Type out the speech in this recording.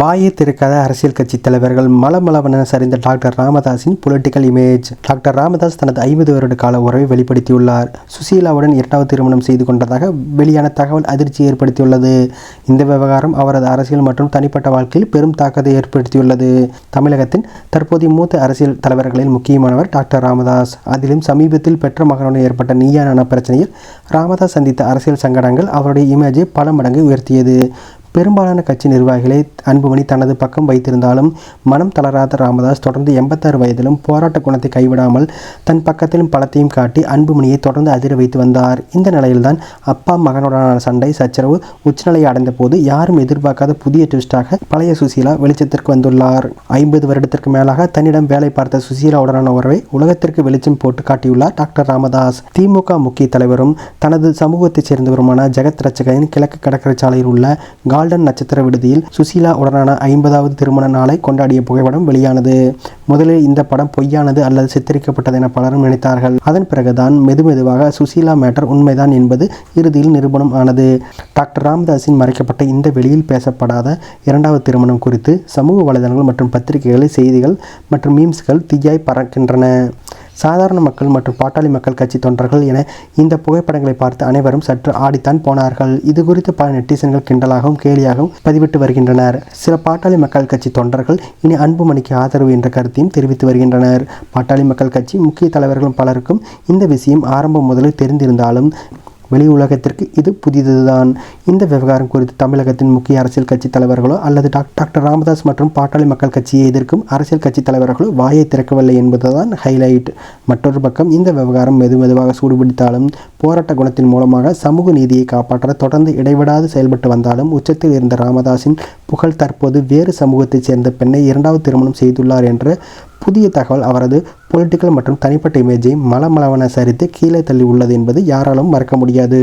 வாயை திறக்காத அரசியல் கட்சி தலைவர்கள் மலமளவன சரிந்த டாக்டர் ராமதாஸின் பொலிட்டிக்கல் இமேஜ் டாக்டர் ராமதாஸ் தனது ஐம்பது வருட கால உறவை வெளிப்படுத்தியுள்ளார். சுசீலாவுடன் இரண்டாவது திருமணம் செய்து கொண்டதாக வெளியான தகவல் அதிர்ச்சி ஏற்படுத்தியுள்ளது. இந்த விவகாரம் அவரது அரசியல் மற்றும் தனிப்பட்ட வாழ்க்கையில் பெரும் தாக்கத்தை ஏற்படுத்தியுள்ளது. தமிழகத்தின் தற்போதைய மூத்த அரசியல் தலைவர்களில் முக்கியமானவர் டாக்டர் ராமதாஸ். அதிலும் சமீபத்தில் பெற்ற மகனுடன் ஏற்பட்ட நீயானான பிரச்சனையில் ராமதாஸ் சந்தித்த அரசியல் சங்கடங்கள் அவருடைய இமேஜை பல மடங்கு உயர்த்தியது. பெரும்பாலான கட்சி நிர்வாகிகளை அன்புமணி தனது பக்கம் வைத்திருந்தாலும் மனம் தளராத ராமதாஸ் தொடர்ந்து எண்பத்தாறு வயதிலும் போராட்ட குணத்தை கைவிடாமல் தன் பக்கத்திலும் பலத்தையும் காட்டி அன்புமணியை தொடர்ந்து அதிர வைத்து வந்தார். இந்த நிலையில்தான் அப்பா மகனுடனான சண்டை சச்சரவு உச்சநிலையை அடைந்த போது யாரும் எதிர்பார்க்காத புதிய ட்விஸ்டாக பழைய சுசீலா வெளிச்சத்திற்கு வந்துள்ளார். ஐம்பது வருடத்திற்கு மேலாக தன்னிடம் வேலை பார்த்த சுசீலாவுடனான உறவை உலகத்திற்கு வெளிச்சம் போட்டு காட்டியுள்ளார் டாக்டர் ராமதாஸ். திமுக முக்கிய தலைவரும் தனது சமூகத்தைச் சேர்ந்தவருமான ஜெகத் ரட்சகனின் கிழக்கு கடற்கரை சாலையில் உள்ள கால் கால்டன் நட்சத்திர விடுதியில் சுசீலா உடனான ஐம்பதாவது திருமண நாளை கொண்டாடிய புகைப்படம் வெளியானது. முதலில் இந்த படம் பொய்யானது அல்லது சித்தரிக்கப்பட்டது என பலரும் நினைத்தார்கள். அதன் பிறகுதான் மெதுமெதுவாக சுசீலா மேட்டர் உண்மைதான் என்பது இறுதியில் நிரூபணம் ஆனது. டாக்டர் ராமதாஸின் மறைக்கப்பட்ட இந்த வெளியில் பேசப்படாத இரண்டாவது திருமணம் குறித்து சமூக வலைதளங்கள் மற்றும் பத்திரிகைகளில் செய்திகள் மற்றும் மீம்ஸ்கள் தீயாய் பறக்கின்றன. சாதாரண மக்கள் மற்றும் பாட்டாளி மக்கள் கட்சி தொண்டர்கள் என இந்த புகைப்படங்களை பார்த்து அனைவரும் சற்று ஆடித்தான் போனார்கள். இது குறித்து பல நெட்டிசன்கள் கிண்டலாகவும் கேலியாகவும் பதிவிட்டு வருகின்றனர். சில பாட்டாளி மக்கள் கட்சி தொண்டர்கள் இனி அன்புமணிக்கு ஆதரவு என்ற கருத்தையும் தெரிவித்து வருகின்றனர். பாட்டாளி மக்கள் கட்சி முக்கிய தலைவர்களும் பலருக்கும் இந்த விஷயம் ஆரம்பம் முதலில் தெரிந்திருந்தாலும் வெளி உலகத்திற்கு இது புதிதுதான் இந்த விவகாரம் குறித்து தமிழகத்தின் முக்கிய அரசியல் கட்சி தலைவர்களோ அல்லது டாக்டர் ராமதாஸ் மற்றும் பாட்டாளி மக்கள் கட்சியை எதிர்க்கும் அரசியல் கட்சி தலைவர்களோ வாயை திறக்கவில்லை என்பதுதான் ஹைலைட் மற்றொரு பக்கம் இந்த விவகாரம் மெது மெதுவாக சூடுபிடித்தாலும் போராட்ட குணத்தின் மூலமாக சமூக நீதியை காப்பாற்ற தொடர்ந்து இடைவிடாது செயல்பட்டு வந்தாலும் உச்சத்தில் இருந்த ராமதாஸின் புகழ் தற்போது வேறு சமூகத்தைச் சேர்ந்த பெண்ணை இரண்டாவது திருமணம் செய்துள்ளார் என்ற புதிய தகவல் அவரது பொலிட்டிக்கல் மற்றும் தனிப்பட்ட இமேஜை மலமளவென சரித்து கீழே தள்ளி உள்ளது என்பது யாராலும் மறக்க முடியாது.